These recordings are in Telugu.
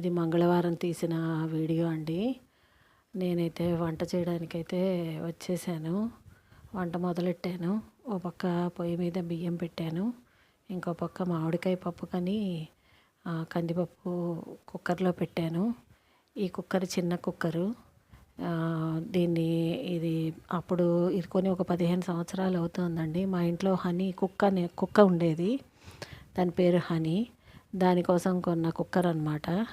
ఇది మంగళవారం తీసిన వీడియో అండి. నేనైతే వంట చేయడానికైతే వచ్చేసాను. వంట మొదలెట్టాను. ఓ పక్క పొయ్యి మీద బియ్యం పెట్టాను. ఇంకో పక్క మామిడికాయ పప్పు కానీ కందిపప్పు కుక్కర్లో పెట్టాను. ఈ కుక్కర్ చిన్న కుక్కరు. దీన్ని ఇది అప్పుడు ఇరుకొని ఒక పదిహేను సంవత్సరాలు అవుతుందండి. మా ఇంట్లో హనీ కుక్క అనే- కుక్క ఉండేది. దాని పేరు హనీ. దానికోసం కొన్న కుక్కర్ అనమాట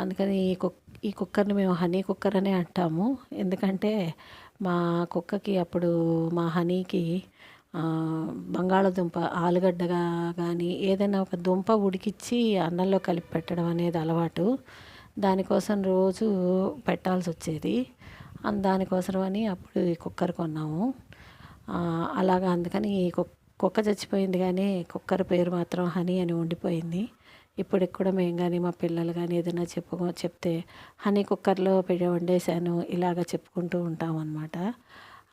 అందుకని ఈ కుక్ ఈ కుక్కర్ని మేము హనీ కుక్కర్ అనే అంటాము. ఎందుకంటే మా కుక్కకి అప్పుడు మా హనీకి బంగాళదుంప ఆలుగడ్డగా కానీ ఏదైనా ఒక దుంప ఉడికిచ్చి అన్నంలో కలిపి పెట్టడం అనేది అలవాటు. దానికోసం రోజు పెట్టాల్సి వచ్చేది అన్ దానికోసం అని అప్పుడు ఈ కుక్కర్ కొన్నాము. అలాగా అందుకని ఈ కుక్క చచ్చిపోయింది కానీ కుక్కర్ పేరు మాత్రం హనీ అని ఉండిపోయింది. ఇప్పటికి కూడా మేము కానీ మా పిల్లలు కానీ ఏదైనా చెప్పుకో చెప్తే హనీ కుక్కర్లో పెట్టి వండేశాను ఇలాగ చెప్పుకుంటూ ఉంటాం అనమాట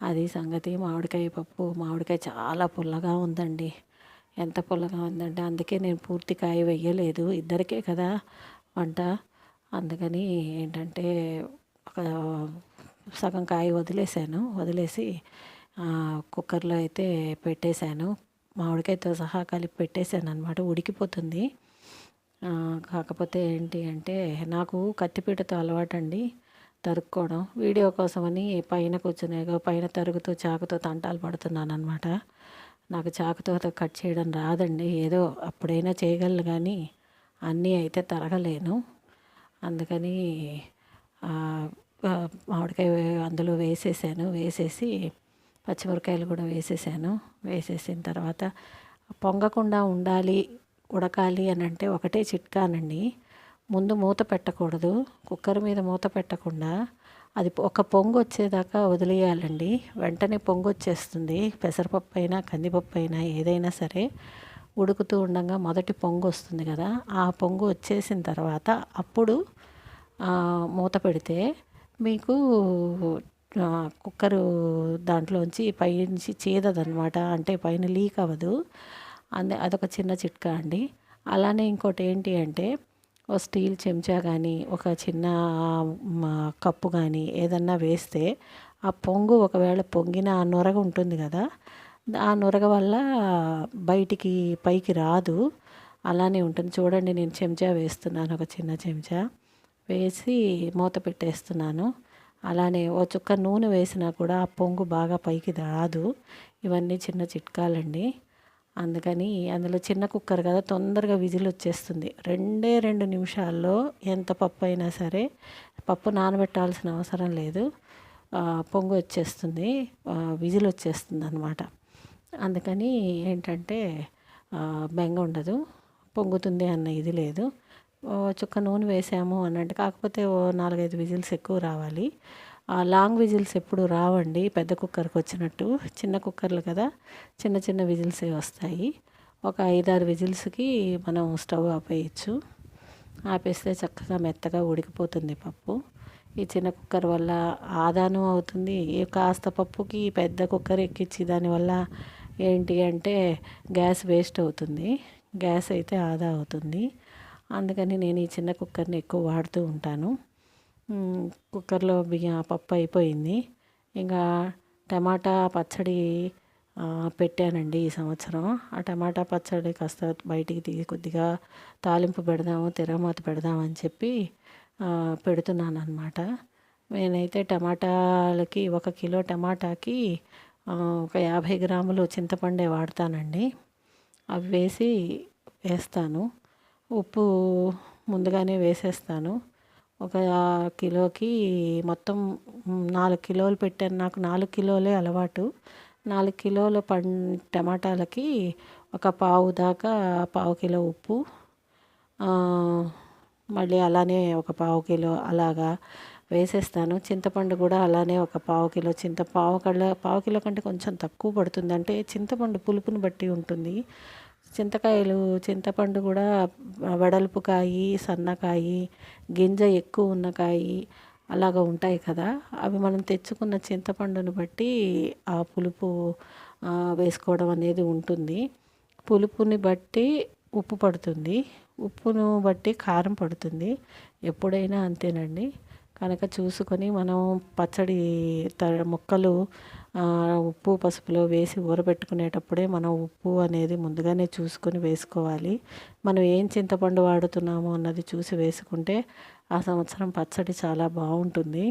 అది సంగతి. మామిడికాయ పప్పు మామిడికాయ చాలా పుల్లగా ఉందండి. ఎంత పుల్లగా ఉందంటే అందుకే నేను పూర్తి కాయ వేయలేదు ఇద్దరికే కదా వంట. అందుకని ఏంటంటే ఒక సగం కాయ వదిలేసాను వదిలేసి కుక్కర్లో అయితే పెట్టేశాను. మామిడికాయతో సహా కలిపి పెట్టేశాను అనమాట ఉడికిపోతుంది. కాకపోతే ఏంటి అంటే నాకు కత్తిపీటతో అలవాటండి తరుక్కోవడం. వీడియో కోసమని పైన కూర్చునేగా పైన తరుగుతూ చాకుతో తంటాలు పడుతున్నాను అనమాట నాకు చాకుతో కట్ చేయడం రాదండి. ఏదో అప్పుడైనా చేయగలను కానీ అన్నీ అయితే తరగలేను. అందుకని మామిడికాయ అందులో వేసేసాను. వేసేసి పచ్చిమిరకాయలు కూడా వేసేసాను. వేసేసిన తర్వాత పొంగకుండా ఉండాలి ఉడకాలి అని అంటే ఒకటే చిట్కానండి. ముందు మూత పెట్టకూడదు. కుక్కర్ మీద మూత పెట్టకుండా అది ఒక పొంగు వచ్చేదాకా వదిలేయాలండి. వెంటనే పొంగు వచ్చేస్తుంది. పెసరపప్పు అయినా కందిపప్పు అయినా ఏదైనా సరే ఉడుకుతూ ఉండగా మొదటి పొంగు వస్తుంది కదా ఆ పొంగు వచ్చేసిన తర్వాత అప్పుడు మూత పెడితే మీకు కుక్కరు దాంట్లోంచి పైనుంచి చేదదనమాట. అంటే పైన లీక్ అవ్వదు. అందే అదొక చిన్న చిట్కా అండి. అలానే ఇంకోటి ఏంటి అంటే ఓ స్టీల్ చెంచా కానీ ఒక చిన్న కప్పు కానీ ఏదన్నా వేస్తే ఆ పొంగు ఒకవేళ పొంగిన ఆ నొరగ ఉంటుంది కదా ఆ నొరగ వల్ల బయటికి పైకి రాదు. అలానే ఉంటుంది. చూడండి నేను చెంచా వేస్తున్నాను ఒక చిన్న చెంచా. వేసి మూత పెట్టేస్తున్నాను. అలానే ఓ చుక్క నూనె వేసినా కూడా ఆ పొంగు బాగా పైకి రాదు. ఇవన్నీ చిన్న చిట్కాలండి. అందుకని అందులో చిన్న కుక్కర్ కదా తొందరగా విజిల్ వచ్చేస్తుంది రెండే రెండు నిమిషాల్లో ఎంత పప్పు అయినా సరే పప్పు నానబెట్టాల్సిన అవసరం లేదు. పొంగు వచ్చేస్తుంది. విజిల్ వచ్చేస్తుంది అనమాట అందుకని ఏంటంటే బెంగ ఉండదు. పొంగుతుంది అన్న ఇది లేదు. చుక్క నూనె వేసాము అన్నట్టు. కాకపోతే ఓ నాలుగైదు విజిల్స్ ఎక్కువ రావాలి. లాంగ్ విజిల్స్ ఎప్పుడు రావండి పెద్ద కుక్కర్కి వచ్చినట్టు చిన్న కుక్కర్లు కదా చిన్న చిన్న విజిల్సే వస్తాయి. ఒక ఐదారు విజిల్స్కి మనం స్టవ్ ఆపేయచ్చు. ఆపేస్తే చక్కగా మెత్తగా ఉడికిపోతుంది పప్పు. ఈ చిన్న కుక్కర్ వల్ల ఆదాను అవుతుంది. ఈ కాస్త పప్పుకి పెద్ద కుక్కర్ ఎక్కించి దానివల్ల ఏంటి అంటే గ్యాస్ వేస్ట్ అవుతుంది. గ్యాస్ అయితే ఆదా అవుతుంది. అందుకని నేను ఈ చిన్న కుక్కర్ని ఎక్కువ వాడుతూ ఉంటాను. కుక్కర్లో బియ్యం పప్పు అయిపోయింది. ఇంకా టమాటా పచ్చడి పెట్టానండి ఈ సంవత్సరం. ఆ టమాటా పచ్చడి కాస్త బయటికి తీసి కొద్దిగా తాలింపు పెడదాము తిరగమాత పెడదామని చెప్పి పెడుతున్నాను అనమాట నేనైతే టమాటాలకి ఒక కిలో టమాటాకి ఒక యాభై గ్రాములు చింతపండే వాడతానండి. అవి వేసి వేస్తాను. ఉప్పు ముందుగానే వేసేస్తాను. ఒక కిలోకి మొత్తం నాలుగు కిలోలు పెట్టాను. నాకు నాలుగు కిలోలే అలవాటు. నాలుగు కిలోల పం టమాటాలకి ఒక పావు దాకా పావు కిలో ఉప్పు మళ్ళీ అలానే ఒక పావు కిలో అలాగా వేసేస్తాను. చింతపండు కూడా అలానే ఒక పావు కిలో చింత పావు కళ్ళ పావు కిలో కంటే కొంచెం తక్కువ పడుతుంది అంటే చింతపండు పులుపుని బట్టి ఉంటుంది. చింతకాయలు చింతపండు కూడా వెడల్పు కాయి సన్నకాయి గింజ ఎక్కువ ఉన్న కాయి అలాగ ఉంటాయి కదా. అవి మనం తెచ్చుకున్న చింతపండును బట్టి ఆ పులుపు వేసుకోవడం అనేది ఉంటుంది. పులుపుని బట్టి ఉప్పు పడుతుంది. ఉప్పును బట్టి కారం పడుతుంది. ఎప్పుడైనా అంతేనండి. కనుక చూసుకొని మనం పచ్చడి త ముక్కలు ఉప్పు పసుపులో వేసి ఊరబెట్టుకునేటప్పుడే మనం ఉప్పు అనేది ముందుగానే చూసుకొని వేసుకోవాలి. మనం ఏం చింతపండు వాడుతున్నామో అన్నది చూసి వేసుకుంటే ఆ సంవత్సరం పచ్చడి చాలా బాగుంటుంది.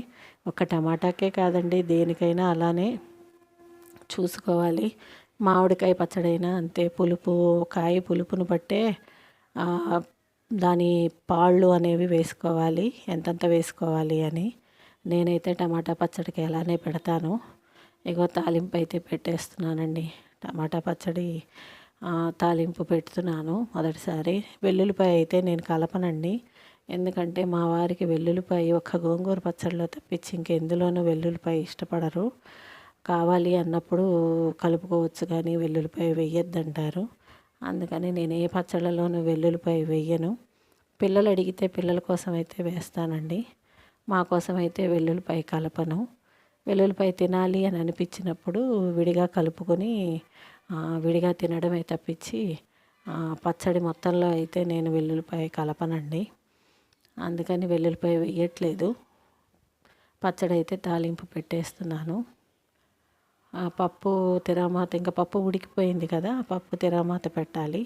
ఒక టమాటాకే కాదండి దేనికైనా అలానే చూసుకోవాలి. మామిడికాయ పచ్చడైనా అంతే పులుపు కాయ పులుపును బట్టే దాని పాళ్ళు అనేవి వేసుకోవాలి. ఎంతెంత వేసుకోవాలి అని. నేనైతే టమాటా పచ్చడికి అలానే పెడతాను. ఇగో తాలింపు అయితే పెట్టేస్తున్నానండి. టమాటా పచ్చడి తాలింపు పెడుతున్నాను మొదటిసారి. వెల్లుల్లిపాయ అయితే నేను కలపనండి. ఎందుకంటే మా వారికి వెల్లుల్లిపాయ ఒక గోంగూర పచ్చడిలో తప్పించి ఇంకెందులోనూ వెల్లుల్లిపాయ ఇష్టపడరు. కావాలి అన్నప్పుడు కలుపుకోవచ్చు కానీ వెల్లుల్లిపాయ వెయ్యొద్దంటారు. అందుకని నేను ఏ పచ్చళ్ళలోనూ వెల్లుల్లిపాయ వెయ్యను. పిల్లలు అడిగితే పిల్లల కోసం అయితే వేస్తానండి. మా కోసం అయితే వెల్లుల్లిపాయ కలపను. వెల్లుల్లిపాయ తినాలి అని అనిపించినప్పుడు విడిగా కలుపుకొని విడిగా తినడమే తప్పించి పచ్చడి మొత్తంలో అయితే నేను వెల్లుల్లిపాయ కలపనండి. అందుకని వెల్లుల్లిపాయ వేయట్లేదు. పచ్చడి అయితే తాలింపు పెట్టేస్తున్నాను. పప్పు తిరామాత ఇంకా పప్పు ఉడికిపోయింది కదా పప్పు తిరామాత పెట్టాలి.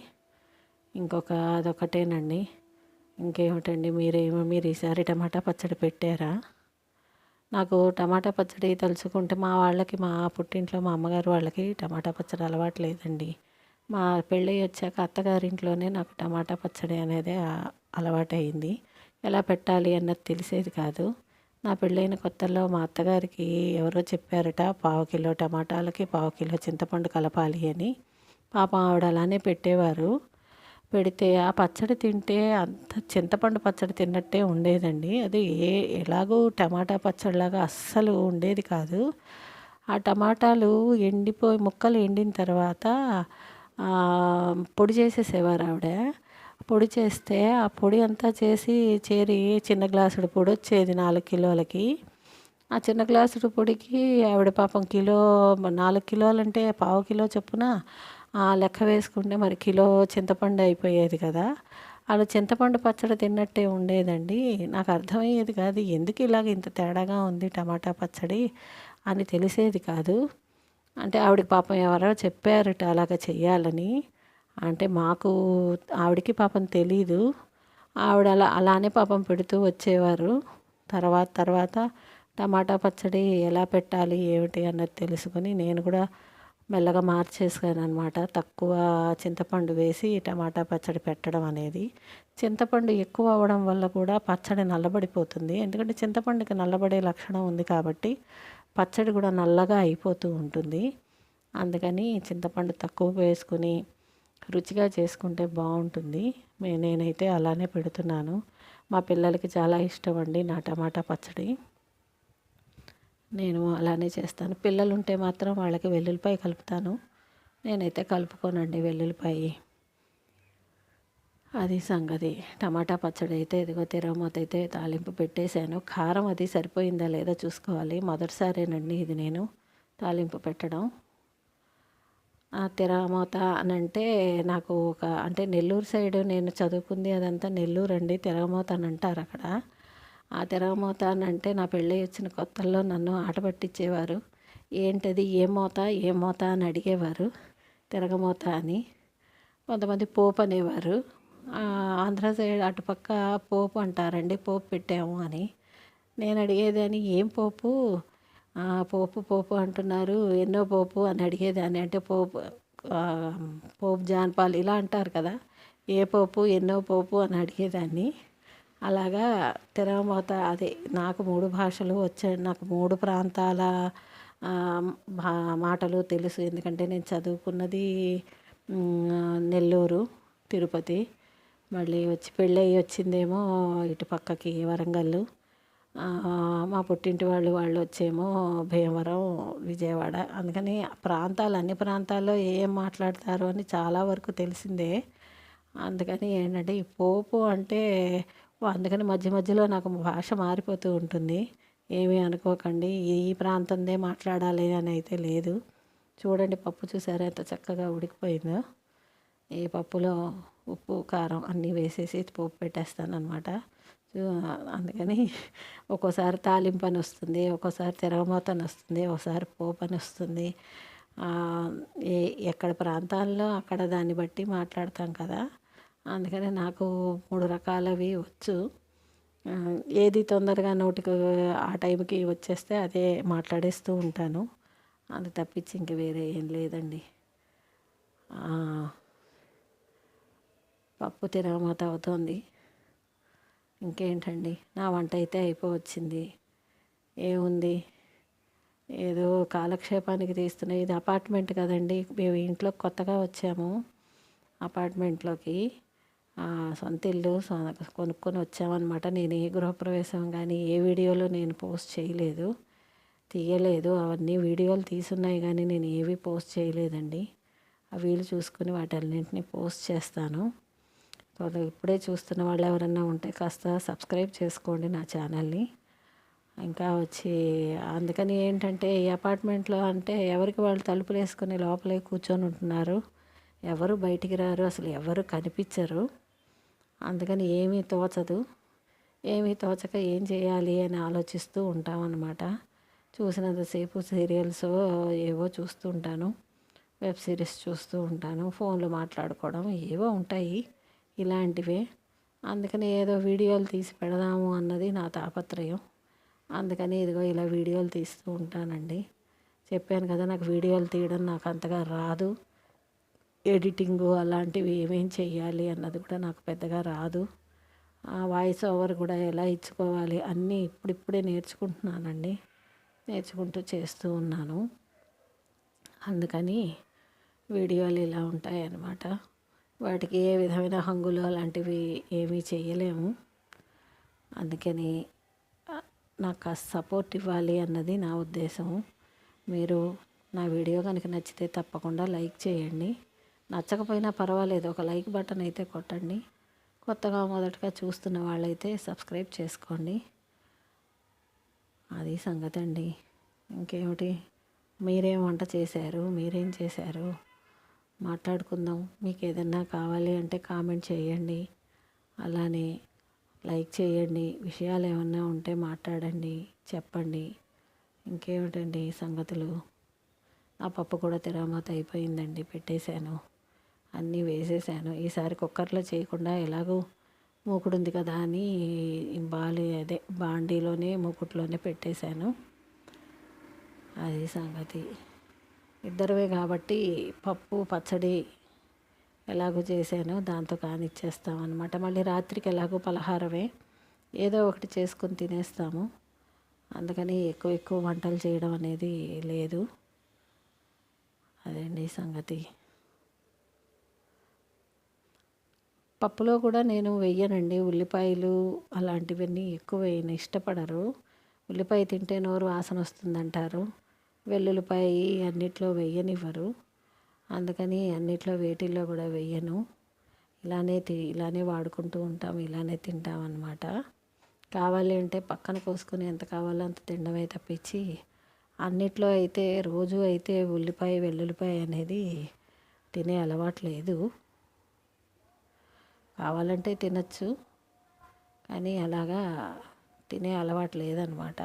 ఇంకొక అదొకటేనండి. ఇంకేమిటండి మీరేమో మీరు ఈసారి టమాటా పచ్చడి పెట్టారా? నాకు టమాటా పచ్చడి తలుచుకుంటే మా వాళ్ళకి మా పుట్టింట్లో మా అమ్మగారు వాళ్ళకి టమాటా పచ్చడి అలవాటు లేదండి. మా పెళ్ళి వచ్చాక అత్తగారింట్లోనే నాకు టమాటా పచ్చడి అనేది అలవాటైంది ఎలా పెట్టాలి అన్నది తెలిసేది కాదు. నా పెళ్ళైన కొత్తలో మా అత్తగారికి ఎవరో చెప్పారట పావు కిలో టమాటాలకి పావు కిలో చింతపండు కలపాలి అని. పాపం ఆవిడ అలానే పెట్టేవారు. పెడితే ఆ పచ్చడి తింటే అంత చింతపండు పచ్చడి తిన్నట్టే ఉండేదండి. అది ఏ ఎలాగో టమాటా పచ్చడిలాగా అస్సలు ఉండేది కాదు. ఆ టమాటాలు ఎండిపోయి ముక్కలు ఎండిన తర్వాత పొడి చేసేసేవారు ఆవిడ. పొడి చేస్తే ఆ పొడి అంతా చేసి చేరి చిన్న గ్లాసుడు పొడి వచ్చేది నాలుగు కిలోలకి. ఆ చిన్న గ్లాసుడు పొడికి ఆవిడ పాపం కిలో నాలుగు కిలోలంటే పావు కిలో చొప్పున లెక్క వేసుకుంటే మరి కిలో చింతపండు అయిపోయేది కదా. అలా చింతపండు పచ్చడి తిన్నట్టే ఉండేదండి. నాకు అర్థమయ్యేది కాదు ఎందుకు ఇలాగ ఇంత తేడాగా ఉంది టమాటా పచ్చడి అని తెలిసేది కాదు. అంటే ఆవిడకి పాపం ఎవరో చెప్పారట అలాగ చెయ్యాలని. అంటే మాకు ఆవిడకి పాపం తెలీదు. ఆవిడ అలా అలానే పాపం పెడుతూ వచ్చేవారు. తర్వాత తర్వాత టమాటా పచ్చడి ఎలా పెట్టాలి ఏమిటి అన్నది తెలుసుకొని నేను కూడా మెల్లగా మార్చేసాను అనమాట తక్కువ చింతపండు వేసి టమాటా పచ్చడి పెట్టడం అనేది. చింతపండు ఎక్కువ అవ్వడం వల్ల కూడా పచ్చడి నల్లబడిపోతుంది. ఎందుకంటే చింతపండుకి నల్లబడే లక్షణం ఉంది కాబట్టి పచ్చడి కూడా నల్లగా అయిపోతూ ఉంటుంది. అందుకని చింతపండు తక్కువ వేసుకుని రుచిగా చేసుకుంటే బాగుంటుంది. నేనైతే అలానే పెడుతున్నాను. మా పిల్లలకి చాలా ఇష్టం అండి నా టమాటా పచ్చడి. నేను అలానే చేస్తాను. పిల్లలు ఉంటే మాత్రం వాళ్ళకి వెల్లుల్లిపాయ కలుపుతాను. నేనైతే కలుపుకోనండి వెల్లుల్లిపాయ. అది సంగతి. టమాటా పచ్చడి అయితే ఇదిగో తిరగమూత అయితే తాలింపు పెట్టేశాను. కారం అది సరిపోయిందా లేదా చూసుకోవాలి. మొదటిసారేనండి ఇది నేను తాలింపు పెట్టడం. తిరగమూత అని అంటే నాకు ఒక అంటే నెల్లూరు సైడ్ నేను చదువుకుంది అదంతా నెల్లూరు అండి తిరగమూత అని అంటారు అక్కడ. ఆ తిరగమూత అని అంటే నా పెళ్ళి వచ్చిన కొత్తల్లో నన్ను ఆట పట్టించేవారు. ఏంటది? ఏ మోత? ఏ మూత అని అడిగేవారు. తిరగమోత అని. కొంతమంది పోపు అనేవారు. ఆంధ్ర సైడ్ అటుపక్క పోపు అంటారండి పోపు పెట్టాము అని. నేను అడిగేదాన్ని ఏం పోపు? పోపు పోపు అంటున్నారు. ఎన్నో పోపు? అని అడిగేదాన్ని అంటే పోపు పోపు జాన్పాలు ఇలా అంటారు కదా. ఏ పోపు? ఎన్నో పోపు? అని అడిగేదాన్ని. అలాగా తిరగబోత అదే నాకు మూడు భాషలు వచ్చాయి. నాకు మూడు ప్రాంతాల మాటలు తెలుసు. ఎందుకంటే నేను చదువుకున్నది నెల్లూరు తిరుపతి. మళ్ళీ వచ్చి పెళ్ళయి వచ్చిందేమో ఇటు పక్కకి వరంగల్ మా పుట్టింటి వాళ్ళు వాళ్ళు వచ్చేమో భీమవరం విజయవాడ. అందుకని ప్రాంతాలు అన్ని ప్రాంతాల్లో ఏం మాట్లాడతారు అని చాలా వరకు తెలిసిందే. అందుకని ఏంటంటే ఈ పోపు అంటే అందుకని మధ్య మధ్యలో నాకు భాష మారిపోతూ ఉంటుంది. ఏమీ అనుకోకండి. ఈ ప్రాంతందే మాట్లాడాలి అని అయితే లేదు. చూడండి పప్పు చూసారా? ఎంత చక్కగా ఉడికిపోయిందో. ఈ పప్పులో ఉప్పు కారం అన్నీ వేసేసి పోపు పెట్టేస్తాను అనమాట అందుకని ఒక్కోసారి తాలింపు అని వస్తుంది ఒక్కోసారి తిరగమోత అని వస్తుంది ఒకసారి పోపు అని వస్తుంది. ఏ ఎక్కడ ప్రాంతాల్లో అక్కడ దాన్ని బట్టి మాట్లాడతాం కదా. అందుకని నాకు మూడు రకాలవి వచ్చు. ఏది తొందరగా నోటికి ఆ టైంకి వచ్చేస్తే అదే మాట్లాడేస్తూ ఉంటాను. అది తప్పించి ఇంక వేరే ఏం లేదండి. పప్పు తిరగమాత అవుతోంది ఇంకేంటండి? నా వంట అయితే అయిపోవచ్చింది. ఏముంది? ఏదో కాలక్షేపానికి తీస్తున్న ఇది అపార్ట్మెంట్ కదండి. మేము ఇంట్లో కొత్తగా వచ్చాము అపార్ట్మెంట్లోకి. సొంత ఇల్లు కొనుక్కొని వచ్చామన్నమాట. నేను ఏ గృహప్రవేశం కానీ ఏ వీడియోలో నేను పోస్ట్ చేయలేదు తీయలేదు. అవన్నీ వీడియోలు తీసున్నాయి కానీ నేను ఏవి పోస్ట్ చేయలేదండి. ఆ వీలు చూసుకుని వాటన్నింటినీ పోస్ట్ చేస్తాను. ఇప్పుడే చూస్తున్న వాళ్ళు ఎవరన్నా ఉంటే కాస్త సబ్స్క్రైబ్ చేసుకోండి నా ఛానల్ని. ఇంకా వచ్చి అందుకని ఏంటంటే ఈ అపార్ట్మెంట్లో అంటే ఎవరికి వాళ్ళు తలుపులు వేసుకుని లోపలే కూర్చొని ఉంటున్నారు ఎవరు బయటికి రారు అసలు ఎవరు కనిపించరు. అందుకని ఏమీ తోచదు. ఏమీ తోచక ఏం చేయాలి అని ఆలోచిస్తూ ఉంటామన్నమాట. చూసినంతసేపు సీరియల్స్ ఏవో చూస్తూ ఉంటాను. వెబ్ సిరీస్ చూస్తూ ఉంటాను. ఫోన్లో మాట్లాడుకోవడం ఏవో ఉంటాయి ఇలాంటివే. అందుకని ఏదో వీడియోలు తీసి పెడదాము అన్నది నా తాపత్రయం. అందుకని ఇదిగో ఇలా వీడియోలు తీస్తూ ఉంటానండి. చెప్పాను కదా నాకు వీడియోలు తీయడం నాకు అంతగా రాదు. ఎడిటింగు అలాంటివి ఏమేం చేయాలి అన్నది కూడా నాకు పెద్దగా రాదు. ఆ వాయిస్ ఓవర్ కూడా ఎలా ఇచ్చుకోవాలి అన్నీ ఇప్పుడిప్పుడే నేర్చుకుంటున్నానండి. నేర్చుకుంటూ చేస్తూ ఉన్నాను. అందుకని వీడియోలు ఇలా ఉంటాయి అన్నమాట వాటికి ఏ విధమైన హంగులు అలాంటివి ఏమీ చేయలేము అందుకని నాకు సపోర్ట్ ఇవ్వాలి అన్నది నా ఉద్దేశం మీరు నా వీడియో కనుక నచ్చితే తప్పకుండా లైక్ చేయండి. నచ్చకపోయినా పర్వాలేదు. ఒక లైక్ బటన్ అయితే కొట్టండి. కొత్తగా మొదటగా చూస్తున్న వాళ్ళైతే సబ్స్క్రైబ్ చేసుకోండి. అది సంగతి అండి ఇంకేమిటి? మీరేం వంట చేశారు? మీరేం చేశారు? మాట్లాడుకుందాం. మీకు ఏదన్నా కావాలి అంటే కామెంట్ చేయండి. అలానే లైక్ చేయండి. విషయాలు ఏమన్నా ఉంటే మాట్లాడండి. చెప్పండి. ఇంకేమిటండి సంగతులు? నా పప్పు కూడా తిరామత అయిపోయిందండి. పెట్టేశాను. అన్నీ వేసేసాను. ఈసారి కుక్కర్లో చేయకుండా ఎలాగో మూకుడు ఉంది కదా అని బాలి అదే బాండీలోనే మూకుట్లోనే పెట్టేశాను. అది సంగతి. ఇద్దరమే కాబట్టి పప్పు పచ్చడి ఎలాగో చేశాను. దాంతో కానిచ్చేస్తాం అనమాట మళ్ళీ రాత్రికి ఎలాగో పలహారమే. ఏదో ఒకటి చేసుకొని తినేస్తాము. అందుకని ఎక్కువ ఎక్కువ వంటలు చేయడం అనేది లేదు. అదండి సంగతి. పప్పులో కూడా నేను వెయ్యనండి. ఉల్లిపాయలు అలాంటివన్నీ ఎక్కువ వేయను ఇష్టపడరు. ఉల్లిపాయ తింటే నోరు వాసన వస్తుందంటారు. వెల్లుల్లిపాయ అన్నిట్లో వెయ్యనివ్వరు. అందుకని అన్నిట్లో వేటిల్లో కూడా వెయ్యను. ఇలానే తి ఇలానే వాడుకుంటూ ఉంటాం ఇలానే తింటాం అన్నమాట. కావాలి అంటే పక్కన కోసుకొని ఎంత కావాలో అంత తినడమే తప్పించి అన్నిట్లో అయితే రోజు అయితే ఉల్లిపాయ వెల్లుల్లిపాయ అనేది తినే అలవాటు లేదు. కావాలంటే తినచ్చు. కానీ అలాగా తినే అలవాటు లేదనమాట.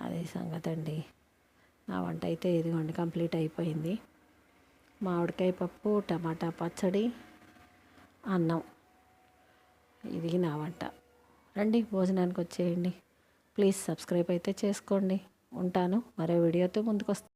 అదే సంగతి అండి నా వంట అయితే ఇదిగోండి కంప్లీట్ అయిపోయింది. మామిడికాయ పప్పు టమాటా పచ్చడి అన్నం. ఇది నా వంట. రండి భోజనానికి వచ్చేయండి. ప్లీజ్ సబ్స్క్రైబ్ అయితే చేసుకోండి. ఉంటాను. మరో వీడియోతో ముందుకు వస్తాను